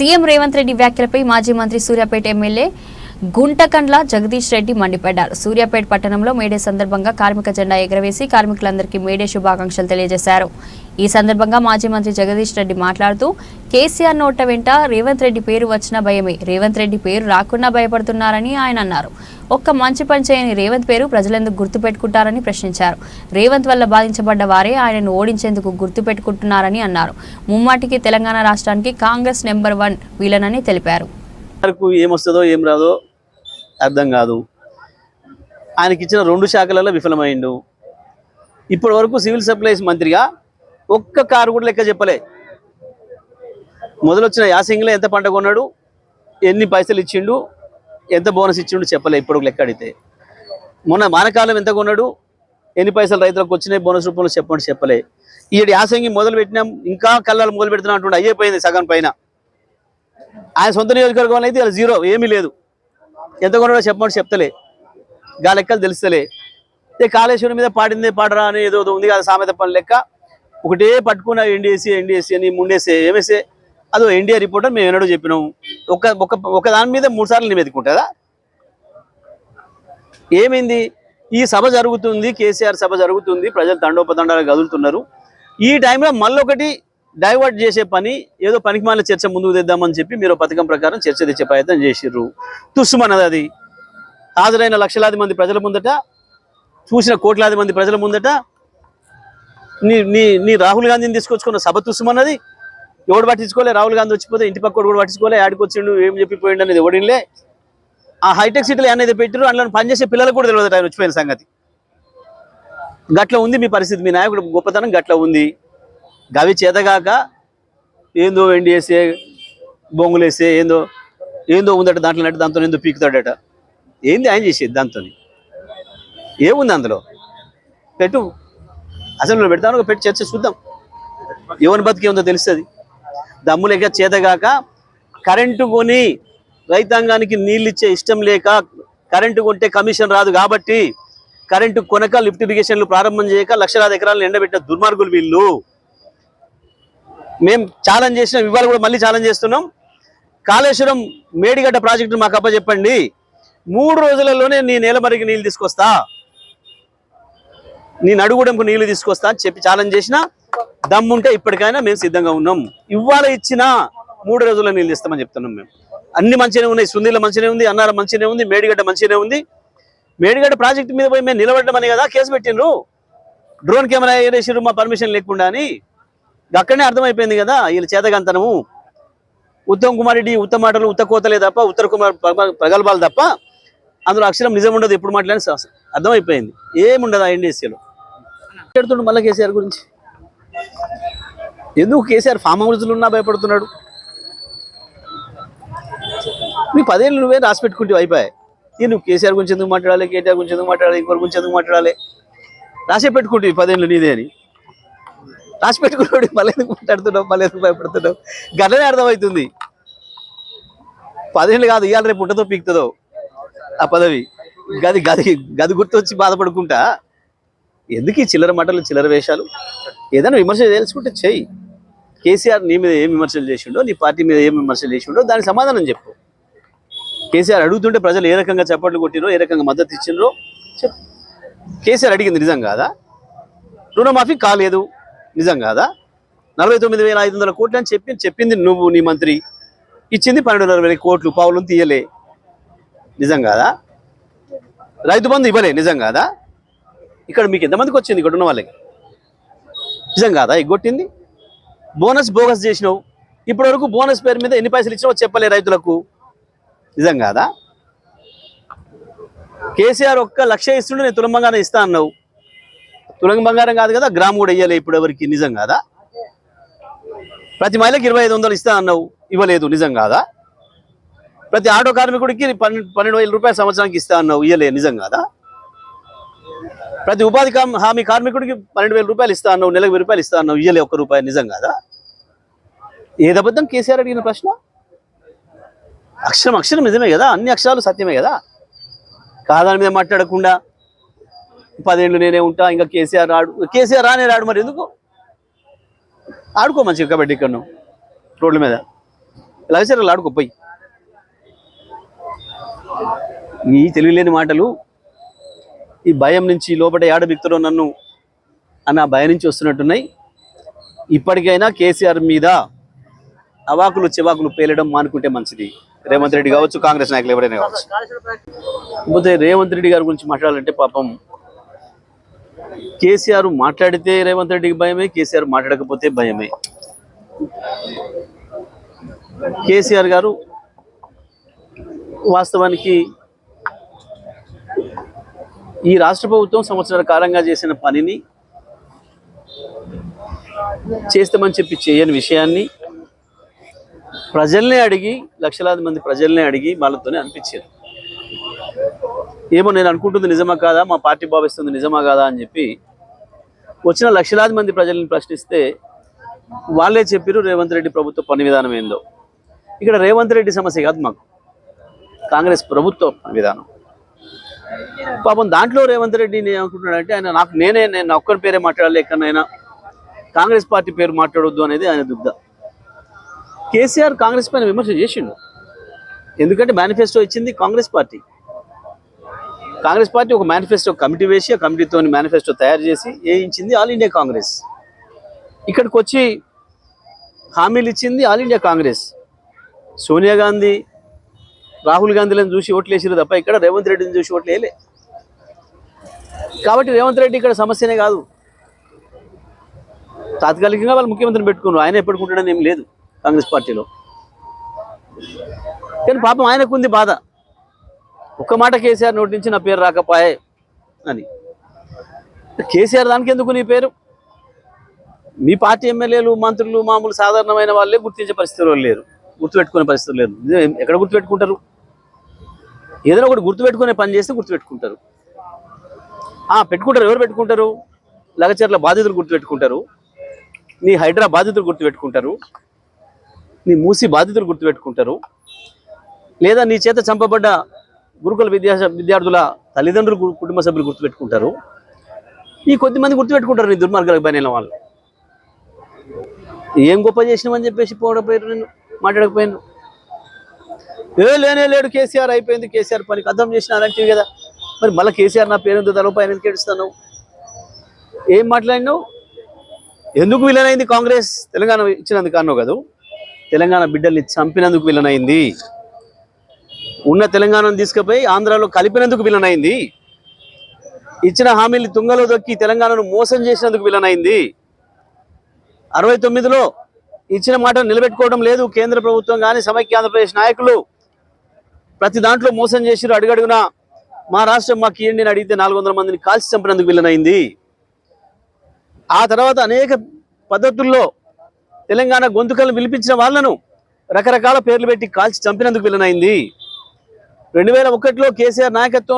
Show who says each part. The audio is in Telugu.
Speaker 1: సీఎం రేవంత్ రెడ్డి వ్యాఖ్యలపై మాజీ మంత్రి సూర్యాపేట ఎమ్మెల్యే గుంటకండ్ల జగదీష్ రెడ్డి మండిపడ్డారు. సూర్యాపేట పట్టణంలో మేడే సందర్భంగా కార్మిక జెండా ఎగరవేసి కార్మికులందరికీ మేడే శుభాకాంక్షలు తెలియజేశారు. ఈ సందర్భంగా మాజీ మంత్రి జగదీష్ రెడ్డి మాట్లాడుతూ కేసీఆర్ నోట వెంట రేవంత్ రెడ్డి పేరు వచ్చిన భయమే. రేవంత్ రెడ్డి పేరు రాకుండా భయపడుతున్నారని ఆయన అన్నారు. ఒక్క మంచి పని చేయని రేవంత్ పేరు ప్రజలెందుకు గుర్తుపెట్టుకుంటారని ప్రశ్నించారు. రేవంత్ వల్ల బాధించబడ్డ వారే ఆయనను ఓడించేందుకు గుర్తుపెట్టుకుంటున్నారని అన్నారు. ముమ్మాటికి తెలంగాణ రాష్ట్రానికి కాంగ్రెస్ నెంబర్ వన్ వీలనని తెలిపారు.
Speaker 2: ఏమొస్తుందో ఏం రాదో అర్థం కాదు. ఆయనకి ఇచ్చిన రెండు శాఖలలో విఫలమైండు. ఇప్పటి వరకు సివిల్ సప్లైస్ మంత్రిగా ఒక్క కారు కూడా లెక్క చెప్పలే. మొదలొచ్చిన యాసింగ్లో ఎంత పంట కొన్నాడు? ఎన్ని పైసలు ఇచ్చిండు? ఎంత బోనస్ ఇచ్చిండు చెప్పలే ఇప్పుడు లెక్క అడిగితే. మొన్న మానకాలం ఎంత కొన్నాడు? ఎన్ని పైసలు రైతులకు వచ్చినాయి? బోనస్ రూపంలో చెప్పండి చెప్పలే. ఈ యాసంగి మొదలు పెట్టినాం ఇంకా కళ్ళాలు మొదలు పెడుతున్నాం అంటుండే అయిపోయింది సగం పైన. ఆయన సొంత నియోజకవర్గం అయితే జీరో ఏమీ లేదు. ఎంత కొన్నాడో చెప్పమని చెప్తలే. గా లెక్కలు తెలుస్తలే. ఇదే కాళేశ్వరం మీద పాడిందే పాడరా అని ఏదో ఉంది కదా సామెత పని లెక్క. ఒకటే పట్టుకున్నా ఎన్డీఎస్సీ ఎన్డీఎస్సీ అని ముండేసే ఏమేసే అదో ఎన్డీఏ రిపోర్టర్ మేము ఎన్నడూ చెప్పినాం ఒక ఒక ఒక దాని మీద మూడు సార్లు నేను ఏమైంది? ఈ సభ జరుగుతుంది కేసీఆర్ సభ జరుగుతుంది ప్రజలు తండోపతండాలు కదులుతున్నారు. ఈ టైంలో మళ్ళొకటి డైవర్ట్ చేసే పని ఏదో పనికిమాల చర్చ ముందుకు తెద్దామని చెప్పి మీరు పథకం ప్రకారం చర్చ తెచ్చే ప్రయత్నం చేసిర్రు. తుస్సుమన్నది అది? హాజరైన లక్షలాది మంది ప్రజల ముందట చూసిన కోట్లాది మంది ప్రజల ముందట నీ నీ నీ రాహుల్ గాంధీని తీసుకొచ్చుకున్న సభ తుస్సుమన్నది ఎవడు పట్టించుకోలే? రాహుల్ గాంధీ వచ్చిపోతే ఇంటి పక్కడు కూడా పట్టించుకోలే? ఆడికి వచ్చిండు? ఏం చెప్పిపోయిండు అనేది ఎవడిలే ఆ హైటెక్ సిటీలో అనేది పెట్టిరు అందులో పనిచేసే పిల్లలకు కూడా తెలియదు ఆయన వచ్చిపోయిన సంగతి. గట్ల ఉంది మీ పరిస్థితి. మీ నాయకుడు గొప్పతనం గట్ల ఉంది. గవి చేతగాక ఏందో వెండి వేసే బొంగులేసే ఏందో ఏందో ఉందట దాంట్లో నట్టు దాంతో ఏందో పీకుతాడట. ఏంది ఆయన చేసేది దాంతో ఏముంది అందులో? పెట్టు. అసెంబ్లీలో పెడతాను ఒక పెట్టి చర్చ చూద్దాం. ఎవరి బతికి ఉందో తెలుస్తుంది దమ్ములేక చేతగాక కరెంటు కొని రైతాంగానికి నీళ్ళు ఇచ్చే ఇష్టం లేక కరెంటు కొంటే కమిషన్ రాదు కాబట్టి కరెంటు కొనక లిఫ్ట్ ఇరిగేషన్లు ప్రారంభం చేయక లక్షలాది ఎకరాలను ఎండబెట్టిన దుర్మార్గులు వీళ్ళు. మేము ఛాలెంజ్ చేసినాం ఇవాళ కూడా మళ్ళీ ఛాలెంజ్ చేస్తున్నాం. కాళేశ్వరం మేడిగడ్డ ప్రాజెక్టు మాకు అప్పచెప్పండి. మూడు రోజులలోనే నీ నేలమరికి నీళ్ళు తీసుకొస్తా. నీ నడుగుడంపు నీళ్ళు తీసుకొస్తా అని చెప్పి ఛాలెంజ్ చేసిన. దమ్ముంటే ఇప్పటికైనా మేము సిద్ధంగా ఉన్నాం. ఇవాళ ఇచ్చిన మూడు రోజుల్లో నీళ్ళు ఇస్తామని చెప్తున్నాం మేము అన్ని మంచిగానే ఉన్నాయి సుందీల మంచిగానే ఉంది అన్నారం మంచిగానే ఉంది మేడిగడ్డ మంచిగానే ఉంది. మేడిగడ్డ ప్రాజెక్టు మీద పోయి మేము నిలబడ్డమని కదా కేసు పెట్టిండ్రు? డ్రోన్ కెమెరా వేసిర్రు మా పర్మిషన్ లేకుండా అని. అక్కడనే అర్థమైపోయింది కదా వీళ్ళ చేతగంతనము. ఉత్తమ్ కుమార్ రెడ్డి ఉత్తమ మాటలు ఉత్త కోతలే తప్ప ఉత్తర కుమార్ ప్రగల్భాలు తప్ప అందులో అక్షరం నిజం ఉండదు ఎప్పుడు మాట్లాడి అర్థమైపోయింది. ఏముండదు ఆ ఎన్డీసీలో మాట్లాడుతుండు మళ్ళీ కేసీఆర్ గురించి. ఎందుకు కేసీఆర్ ఫామ్ హౌస్లు ఉన్నా భయపడుతున్నాడు? నీ పదేళ్ళు నువ్వే రాసి పెట్టుకుంటే అయిపోయాయి. ఈ నువ్వు కేసీఆర్ గురించి ఎందుకు మాట్లాడాలి కేటీఆర్ గురించి ఎందుకు మాట్లాడాలి ఇంకొకరి గురించి ఎందుకు మాట్లాడాలి? రాసే పెట్టుకుంటే పదేళ్ళు నీదే అని. రాసి పెట్టుకున్నాడు మళ్ళీ ఎందుకు మాట్లాడుతున్నావు? మళ్ళీ ఎందుకు భయపడుతున్నావు? గట్లనే అర్థమవుతుంది. పదిహేను కాదు ఇవాళ రేపు ఉంటుందో పీకుతుందో? ఆ పదవి. గది గది గది గుర్తొచ్చి బాధపడుకుంటా? ఎందుకు ఈ చిల్లర మాటలు చిల్లర వేషాలు? ఏదైనా విమర్శ తెలుసుకుంటే చెయ్యి. కేసీఆర్ నీ మీద ఏం విమర్శలు చేసిండో నీ పార్టీ మీద ఏం విమర్శలు చేసిండో దానికి సమాధానం చెప్పు. కేసీఆర్ అడుగుతుంటే ప్రజలు ఏ రకంగా చప్పట్లు కొట్టినో ఏ రకంగా మద్దతు ఇచ్చిండ్రో చెప్పు. కేసీఆర్ అడిగింది నిజం కాదా? రుణమాఫీ కాలేదు. నిజం కాదా నలభై తొమ్మిది వేల ఐదు వందల కోట్లు అని చెప్పి చెప్పింది నువ్వు నీ మంత్రి. ఇచ్చింది పన్నెండున్నర వేల కోట్లు పావులను తీయలే. నిజం కాదా రైతు బంధు ఇవ్వలే నిజం కాదా ఇక్కడ మీకు ఎంతమందికి వచ్చింది? ఇక్కడ ఉన్న వాళ్ళకి. నిజం కాదా ఎగ్గొట్టింది? బోనస్ బోగస్ చేసినావు. ఇప్పటి వరకు బోనస్ పేరు మీద ఎన్ని పైసలు ఇచ్చినావో చెప్పలే రైతులకు. నిజం కాదా కేసీఆర్ ఒక్క లక్ష ఇస్తుండే నేను తులంబంగానే ఇస్తా అన్నావు. తులంగ బంగారం కాదు కదా గ్రామ్ కూడా ఇవ్వలే ఇప్పుడు ఎవరికి నిజం కాదా? ప్రతి మహిళకి ఇరవై ఐదు వందలు ఇస్తా అన్నావు ఇవ్వలేదు నిజం కాదా? ప్రతి ఆటో కార్మికుడికి పన్నెండు పన్నెండు వేల రూపాయల సంవత్సరానికి ఇస్తా అన్నావు ఇయ్యలే నిజం కాదా? ప్రతి ఉపాధి హామీ కార్మికుడికి పన్నెండు వేల రూపాయలు ఇస్తా అన్నావు నెలకు వెయ్యి రూపాయలు ఇస్తా అన్నావు ఇయ్యలే ఒక్క రూపాయి నిజం కాదా? ఏదబద్ధం కేసీఆర్ అడిగిన ప్రశ్న? అక్షరం అక్షరం నిజమే కదా అన్ని అక్షరాలు సత్యమే కదా? కాదాని మీద మాట్లాడకుండా పదేళ్ళు నేనే ఉంటా ఇంకా కేసీఆర్ రాడు కేసీఆర్ రానే రాడు మరి ఎందుకు? ఆడుకో మంచిగా కబడ్డీ ఇక్కడ రోడ్ల మీద. లగచర్లు ఆడుకోపోయి ఈ తెలియలేని మాటలు ఈ భయం నుంచి లోపల ఏడ వ్యక్తులు నన్ను అన్న భయం నుంచి వస్తున్నట్టున్నాయి. ఇప్పటికైనా కేసీఆర్ మీద అవాకులు చివాకులు పేలడం మానుకుంటే మంచిది. రేవంత్ రెడ్డి కావచ్చు కాంగ్రెస్ నాయకులు ఎవరైనా కావచ్చు. రేవంత్ రెడ్డి గారి గురించి మాట్లాడాలంటే పాపం కేసీఆర్ మాట్లాడితే రేవంత్ రెడ్డికి భయమే కేసీఆర్ మాట్లాడకపోతే భయమే. కేసీఆర్ గారు వాస్తవానికి ఈ రాష్ట్ర ప్రభుత్వం సంవత్సరాల కాలంగా చేసిన పనిని చేస్తామని చెప్పి చేయని విషయాన్ని ప్రజల్నే అడిగి లక్షలాది మంది ప్రజల్నే అడిగి వాళ్ళతోనే అనిపించారు ఏమో నేను అనుకుంటుంది నిజమా కాదా మా పార్టీ భావిస్తుంది నిజమా కాదా అని చెప్పి వచ్చిన లక్షలాది మంది ప్రజల్ని ప్రశ్నిస్తే వాళ్ళే చెప్పారు రేవంత్ రెడ్డి ప్రభుత్వ పని విధానం ఏందో. ఇక్కడ రేవంత్ రెడ్డి సమస్య కాదు మాకు. కాంగ్రెస్ ప్రభుత్వ పని విధానం. పాపం దాంట్లో రేవంత్ రెడ్డి నేను ఏమనుకుంటున్నాడంటే ఆయన నాకు నేనే నేను ఒక్కరి పేరే మాట్లాడాలి ఎక్కడైనా కాంగ్రెస్ పార్టీ పేరు మాట్లాడొద్దు అనేది ఆయన దుగ్ధ. కేసీఆర్ కాంగ్రెస్ పైన విమర్శ చేసిండు. ఎందుకంటే మేనిఫెస్టో ఇచ్చింది కాంగ్రెస్ పార్టీ. కాంగ్రెస్ పార్టీ ఒక మేనిఫెస్టో కమిటీ వేసి ఆ కమిటీతో మేనిఫెస్టో తయారు చేసి ఏ ఇచ్చింది ఆల్ ఇండియా కాంగ్రెస్. ఇక్కడికి వచ్చి హామీలు ఇచ్చింది all India Congress. Sonia Gandhi Rahul గాంధీలను చూసి ఓట్లు వేసారు తప్ప ఇక్కడ రేవంత్ రెడ్డిని చూసి ఓట్లు వేయలే. కాబట్టి రేవంత్ రెడ్డి ఇక్కడ సమస్యనే కాదు. తాత్కాలికంగా వాళ్ళు ముఖ్యమంత్రిని పెట్టుకున్నారు. ఆయన ఎప్పటికుంటాడని ఏం లేదు కాంగ్రెస్ పార్టీలో. కానీ పాపం ఆయనకు ఉంది బాధ. ఒక్క మాట కేసీఆర్ నోటి నుంచి నా పేరు రాకపోయే అని. కేసీఆర్ దానికి ఎందుకు నీ పేరు? మీ పార్టీ ఎమ్మెల్యేలు మంత్రులు మామూలు సాధారణమైన వాళ్ళే గుర్తించే పరిస్థితులు లేరు. గుర్తుపెట్టుకునే పరిస్థితులు లేరు. ఎక్కడ గుర్తుపెట్టుకుంటారు? ఏదైనా ఒకటి గుర్తుపెట్టుకునే పని చేస్తే గుర్తుపెట్టుకుంటారు. పెట్టుకుంటారు. ఎవరు పెట్టుకుంటారు? లగచర్ల బాధితులు గుర్తుపెట్టుకుంటారు. నీ హైడ్రా బాధితులు గుర్తుపెట్టుకుంటారు. నీ మూసి బాధితులు గుర్తుపెట్టుకుంటారు. లేదా నీ చేత చంపబడ్డ గురుకుల విద్యా విద్యార్థుల తల్లిదండ్రులు కుటుంబ సభ్యులు గుర్తుపెట్టుకుంటారు. ఈ కొద్దిమంది గుర్తుపెట్టుకుంటారు నీ దుర్మార్గాలకు పని వాళ్ళు. ఏం గొప్ప చేసినామని చెప్పేసి పోవడపోయారు నేను మాట్లాడకపోయాను ఏ లేనే లేడు కేసీఆర్ అయిపోయింది కేసీఆర్ పనికి. అర్థం చేసినారంటే కదా. మరి మళ్ళీ కేసీఆర్ నా పేరుతో తలపై ఎందుకు ఏడుస్తాను ఏం మాట్లాడినావు? ఎందుకు విలనైంది కాంగ్రెస్? తెలంగాణ ఇచ్చినందుకు అన్నావు కదా? తెలంగాణ బిడ్డల్ని చంపినందుకు విలనైంది ఉన్న తెలంగాణను తీసుకుపోయి ఆంధ్రాలో కలిపినందుకు విలనైంది. ఇచ్చిన హామీలు తుంగలో దొక్కి తెలంగాణను మోసం చేసినందుకు విలనైంది. అరవై తొమ్మిదిలో ఇచ్చిన మాట నిలబెట్టుకోవడం లేదు కేంద్ర ప్రభుత్వం కానీ సమైక్య ఆంధ్రప్రదేశ్ నాయకులు. ప్రతి దాంట్లో మోసం చేసిరు అడుగడుగున మా రాష్ట్రం మా కీఎండిని అడిగితే నాలుగు వందల మందిని కాల్చి చంపినందుకు విలనైంది. ఆ తర్వాత అనేక పద్ధతుల్లో తెలంగాణ గొంతుకలను పిలిపించిన వాళ్ళను రకరకాల పేర్లు పెట్టి కాల్చి చంపినందుకు విలనైంది. రెండు వేల ఒకటిలో కేసీఆర్ నాయకత్వం